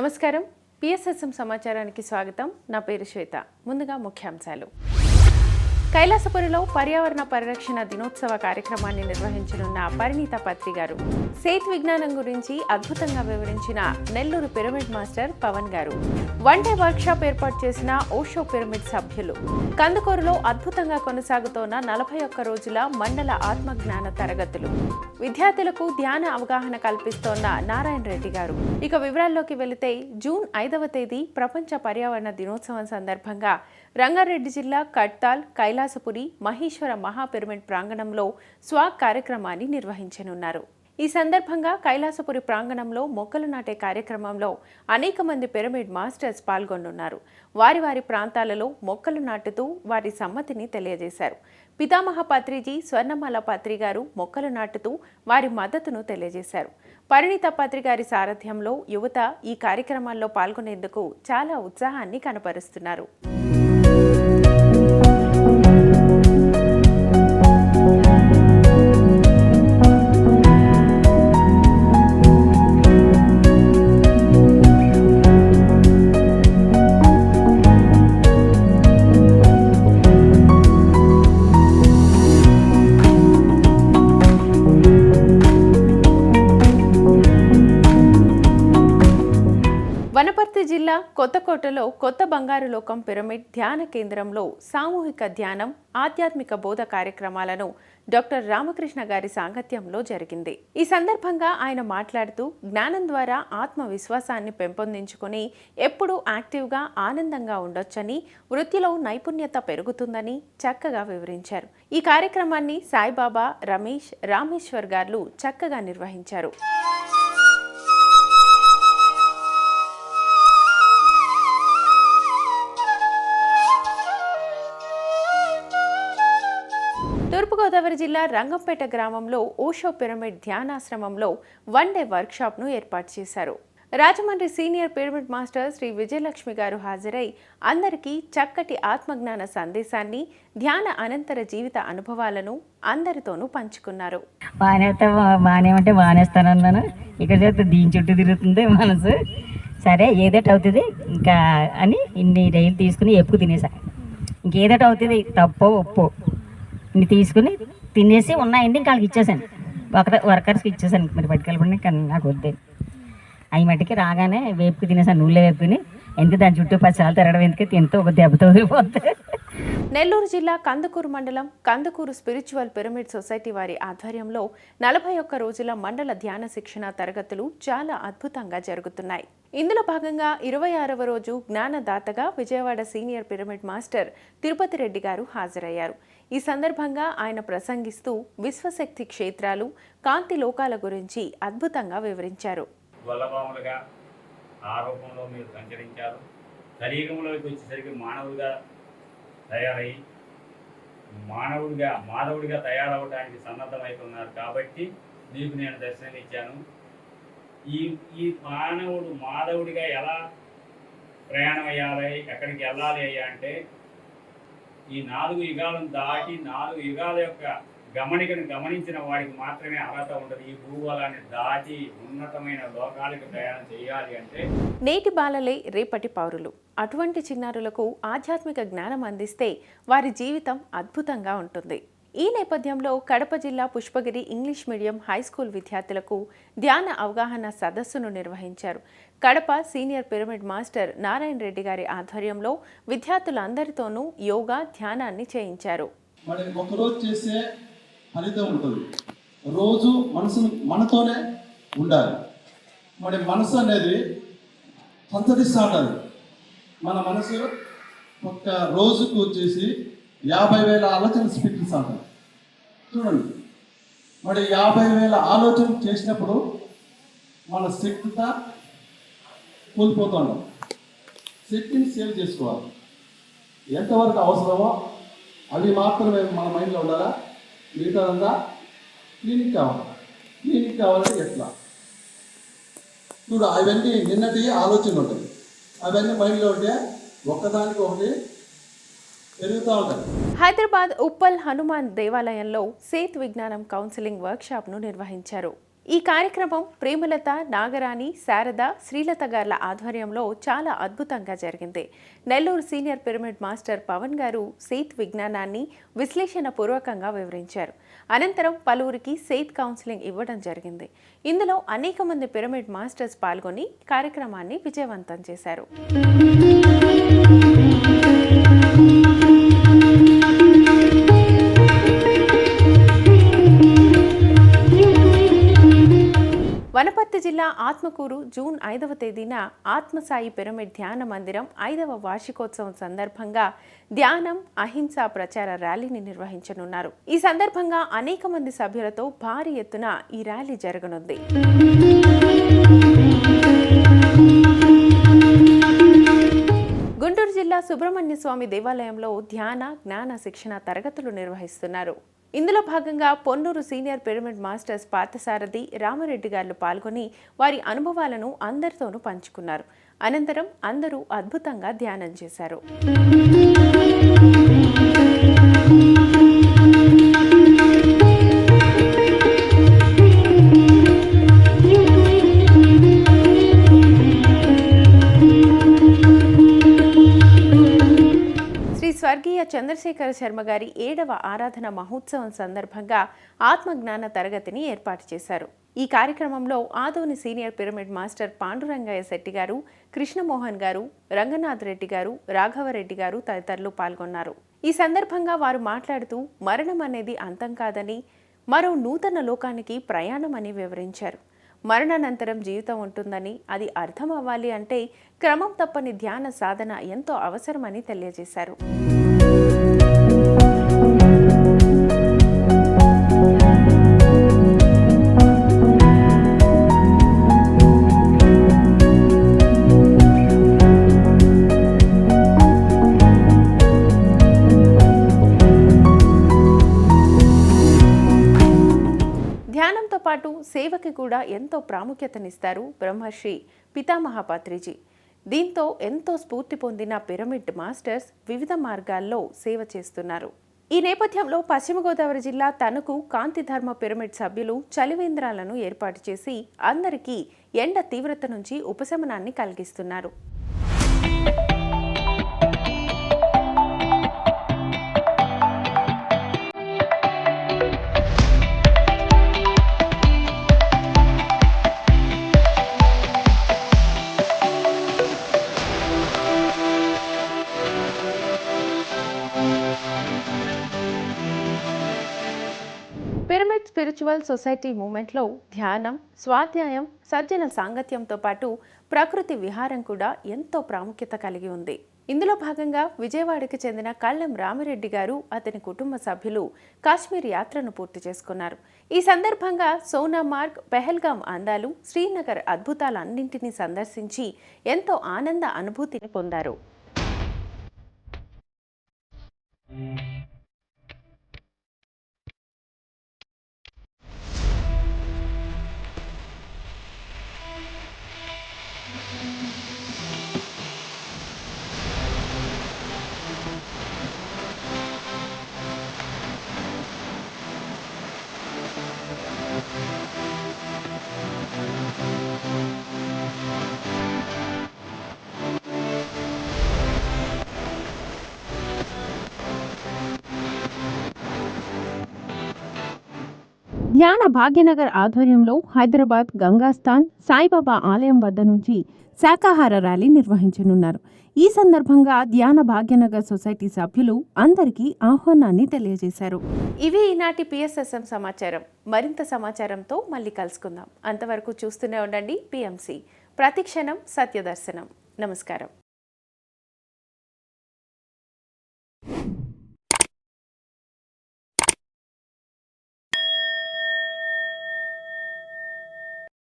నమస్కారం. పిఎస్ఎస్ఎం సమాచారానికి స్వాగతం. నా పేరు శ్వేత. ముందుగా ముఖ్యాంశాలు. కైలాసపురిలో పర్యావరణ పరిరక్షణ దినోత్సవ కార్యక్రమాన్ని నిర్వహించనున్న పరిణీత పత్రి గారు. సేత్ విజ్ఞానం గురించి అద్భుతంగా వివరించిన నెల్లూరు పిరమిడ్ మాస్టర్ పవన్ గారు. వన్ డే వర్క్షాప్ ఏర్పాటు చేసిన ఓషో పిరమిడ్ సభ్యులు. కందుకూరులో అద్భుతంగా కొనసాగుతోన్న నలభై ఒక్క రోజుల మండల ఆత్మజ్ఞాన తరగతులు. విద్యార్థులకు ధ్యాన అవగాహన కల్పిస్తోన్న నారాయణ రెడ్డి గారు. ఇక వివరాల్లోకి వెళితే జూన్ ఐదవ తేదీ ప్రపంచ పర్యావరణ దినోత్సవం సందర్భంగా రంగారెడ్డి జిల్లా కట్తాల్ కైలాసపురి మహేశ్వర మహాపిరమిడ్ ప్రాంగణంలో స్వాగ్ కార్యక్రమాన్ని నిర్వహించనున్నారు. ఈ సందర్భంగా కైలాసపురి ప్రాంగణంలో మొక్కలు నాటే కార్యక్రమంలో అనేక మంది పిరమిడ్ మాస్టర్స్ పాల్గొనున్నారు. వారి వారి ప్రాంతాలలో మొక్కలు నాటుతూ వారి సమ్మతిని తెలియజేశారు. పితామహ పత్రిజీ స్వర్ణమాల పత్రి గారు మొక్కలు నాటుతూ వారి మద్దతును తెలియజేశారు. పరిణిత పత్రి గారి సారథ్యంలో యువత ఈ కార్యక్రమాల్లో పాల్గొనేందుకు చాలా ఉత్సాహాన్ని కనపరుస్తున్నారు. వనపర్తి జిల్లా కొత్తకోటలో కొత్త బంగారు లోకం పిరమిడ్ ధ్యాన కేంద్రంలో సామూహిక ధ్యానం ఆధ్యాత్మిక బోధ కార్యక్రమాలను డాక్టర్ రామకృష్ణ గారి సాంగత్యంలో జరిగింది. ఈ సందర్భంగా ఆయన మాట్లాడుతూ జ్ఞానం ద్వారా ఆత్మవిశ్వాసాన్ని పెంపొందించుకొని ఎప్పుడూ యాక్టివ్గా ఆనందంగా ఉండొచ్చని వృత్తిలో నైపుణ్యత పెరుగుతుందని చక్కగా వివరించారు. ఈ కార్యక్రమాన్ని సాయిబాబా రమేష్ రామేశ్వర్ గారు చక్కగా నిర్వహించారు. తూర్పుగోదావరి జిల్లా రంగంపేట గ్రామంలో ఓషో పిరమిడ్ ధ్యానాశ్రమంలో వన్ డే వర్క్షాప్ను ఏర్పాటు చేశారు. Rajahmundry senior pyramid master Shri Vijayalakshmi garu హాజరై అందరికీ చక్కటి ఆత్మజ్ఞాన సందేశాన్ని ధ్యాన అనంతర జీవిత అనుభవాలను అందరితోనూ పంచుకున్నారు. బాగానేస్తే బాగానేమంటే బాగానేస్తానన్నాను ఇక్కడ దీని చుట్టూ తిరుగుతుంది మనసు. సరే ఏదైతే అవుతుంది. ఇంకా అని ఇన్ని డైలు తీసుకుని ఎప్పుకు తినేసా. ఇంకేదట అవుతుంది. తప్పో ఒప్పో. ఇన్ని తీసుకుని తినేసి ఉన్నాయండి ఇంకా వాళ్ళకి ఇచ్చేసాను. ఒక వర్కర్స్కి ఇచ్చేసాను మరి పట్టుకెళ్ళబడి కానీ నాకు వద్దే. అవి మట్టికి రాగానే వేపుకి తినేసాను నూనె వేపుకుని. ఎందుకు దాని చుట్టూ పది సార్లు తిరగడం ఎందుకు? తింటూ ఒక దెబ్బతో వదిలిపోతే నెల్లూరు జిల్లా కందుకూరు మండలం కందుకూరు స్పిరిచువల్ పిరమిడ్ సొసైటీ వారి ఆధ్వర్యంలో నలభై ఒక్క రోజుల మండల ధ్యాన శిక్షణ తరగతులు చాలా అద్భుతంగా జరుగుతున్నాయి. ఇందులో భాగంగా ఇరవై ఆరవ రోజు జ్ఞానదాతగా Vijayawada senior pyramid master Tirupati Reddy garu హాజరయ్యారు. ఈ సందర్భంగా ఆయన ప్రసంగిస్తూ విశ్వశక్తి క్షేత్రాలు కాంతి లోకాల గురించి అద్భుతంగా వివరించారు. గొల్లబాములుగా ఆ రూపంలో మీరు సంచరించారు. శరీరంలోకి వచ్చేసరికి మానవుడిగా తయారై మానవుడిగా మాధవుడిగా తయారవడానికి సన్నద్ధమవుతున్నారు కాబట్టి మీకు నేను దర్శనం ఇచ్చాను ఈ ఈ మానవుడు మాధవుడిగా ఎలా ప్రయాణం అయ్యాలి ఎక్కడికి వెళ్ళాలి అయ్యా అంటే ఈ నాలుగు యుగాలను దాటి నాలుగు యుగాల యొక్క గమనికను గమనించిన వాడికి మాత్రమే అర్హత ఉంటుంది ఈ భూగోళాన్ని దాటి ఉన్నతమైన లోకాలకు ప్రయాణం చేయాలి అంటే నేటి బాలలే రేపటి పౌరులు. అటువంటి చిన్నారులకు ఆధ్యాత్మిక జ్ఞానం అందిస్తే వారి జీవితం అద్భుతంగా ఉంటుంది. ఈ నేపథ్యంలో కడప జిల్లా Pushpagiri English medium high school విద్యార్థులకు ధ్యాన అవగాహన సదస్సును నిర్వహించారు. Kadapa senior pyramid master Narayana Reddy గారి ఆధ్వర్యంలో విద్యార్థులందరితోనూ యోగా ధ్యానాన్ని చేయించారు. చేసే ఫలితం ఉంటుంది. రోజు మనసు మనతోనే ఉండాలి. మరి మనసు అనేది సంతరిస్తూ ఉండాలి. మన మనసు ఒక్క రోజుకు వచ్చేసి యాభై వేల ఆలోచన స్పీకిస్తూ ఉంటుంది చూడండి. మరి యాభై వేల ఆలోచన చేసినప్పుడు మన శక్తిత కోల్పోతూ శక్తిని సేవ్ చేసుకోవాలి. ఎంతవరకు అవసరమో అవి మాత్రమే మన మైండ్లో ఉండాలా? మిగతాదంతా క్లినిక్ కావాలి. క్లినిక్ కావాలంటే ఎట్లా? చూడు అవన్నీ నిన్నటి ఆలోచనలు ఉంటాయి. అవన్నీ మైండ్లో ఉంటే ఒక్కదానికి ఒకటి పెరుగుతూ హైదరాబాద్ ఉప్పల్ హనుమాన్ దేవాలయంలో సేత్ విజ్ఞానం కౌన్సిలింగ్ వర్క్షాప్ను నిర్వహించారు. ఈ కార్యక్రమం ప్రేమలత నాగరాణి శారద శ్రీలత గార్ల ఆధ్వర్యంలో చాలా అద్భుతంగా జరిగింది. Nellore senior pyramid master Pavan garu Seth విజ్ఞానాన్ని విశ్లేషణ పూర్వకంగా వివరించారు. అనంతరం పలువురికి సేత్ కౌన్సిలింగ్ ఇవ్వడం జరిగింది. ఇందులో అనేక మంది పిరమిడ్ మాస్టర్స్ పాల్గొని కార్యక్రమాన్ని విజయవంతం చేశారు. వనపర్తి జిల్లా ఆత్మకూరు జూన్ ఐదవ తేదీన ఆత్మసాయి పిరమిడ్ ధ్యాన మందిరం ఐదవ వార్షికోత్సవం సందర్భంగా ధ్యానం అహింస ప్రచార ర్యాలీని నిర్వహించనున్నారు. ఈ సందర్భంగా అనేక మంది సభ్యులతో భారీ ఎత్తున ఈ ర్యాలీ జరగనుంది. గుంటూరు జిల్లా సుబ్రహ్మణ్య స్వామి దేవాలయంలో ధ్యాన జ్ఞాన శిక్షణ తరగతులు నిర్వహిస్తున్నారు. ఇందులో భాగంగా Ponnur senior pyramid masters Parthasarathi Ramareddy garu పాల్గొని వారి అనుభవాలను అందరితోనూ పంచుకున్నారు. అనంతరం అందరూ అద్భుతంగా ధ్యానం చేశారు. చంద్రశేఖర శర్మ గారి ఏడవ ఆరాధన మహోత్సవం సందర్భంగా ఆత్మజ్ఞాన తరగతిని ఏర్పాటు చేశారు. ఈ కార్యక్రమంలో Adoni senior pyramid master Pandurangaiah Setty garu Krishnamohan garu Ranganath Reddy గారు రాఘవరెడ్డి గారు తదితరులు పాల్గొన్నారు. ఈ సందర్భంగా వారు మాట్లాడుతూ మరణం అనేది అంతం కాదని మరో నూతన లోకానికి ప్రయాణం అని వివరించారు. మరణానంతరం జీవితం ఉంటుందని అది అర్థం అవ్వాలి అంటే క్రమం తప్పని ధ్యాన సాధన ఎంతో అవసరమని తెలియజేశారు. సేవకి కూడా ఎంతో ప్రాముఖ్యతనిస్తారు బ్రహ్మర్షి పితామహాపాత్రిజీ. దీంతో ఎంతో స్ఫూర్తి పొందిన పిరమిడ్ మాస్టర్స్ వివిధ మార్గాల్లో సేవ చేస్తున్నారు. ఈ నేపథ్యంలో పశ్చిమ గోదావరి జిల్లా తణుకు కాంతిధర్మ పిరమిడ్ సభ్యులు చలివేంద్రాలను ఏర్పాటు చేసి అందరికీ ఎండ తీవ్రత నుంచి ఉపశమనాన్ని కలిగిస్తున్నారు. స్పిరిచువల్ సొసైటీ మూమెంట్లో ధ్యానం స్వాధ్యాయం సజ్జన సాంగత్యంతో పాటు ప్రకృతి విహారం కూడా ఎంతో ప్రాముఖ్యత కలిగి ఉంది. ఇందులో భాగంగా విజయవాడకి చెందిన కళ్ళెం రామిరెడ్డి గారు అతని కుటుంబ సభ్యులు కాశ్మీర్ యాత్రను పూర్తి చేసుకున్నారు. ఈ సందర్భంగా సోనామార్గ్ పెహల్గాం అందాలు శ్రీనగర్ అద్భుతాలన్నింటినీ సందర్శించి ఎంతో ఆనంద అనుభూతిని పొందారు. ధ్యాన భాగ్యనగర్ ఆధ్వర్యంలో హైదరాబాద్ గంగాస్థాన్ సాయిబాబా ఆలయం వద్ద నుంచి శాకాహార ర్యాలీ నిర్వహించనున్నారు. ఈ సందర్భంగా ధ్యాన భాగ్యనగర్ సొసైటీ సభ్యులు అందరికీ ఆహ్వానాన్ని తెలియజేశారు. ఇవి ఈనాటి పిఎస్ఎస్ఎం సమాచారం. మరింత సమాచారంతో మళ్ళీ కలుసుకుందాం. అంతవరకు చూస్తూనే ఉండండి పిఎంసి. ప్రతిక్షణం సత్యదర్శనం. నమస్కారం.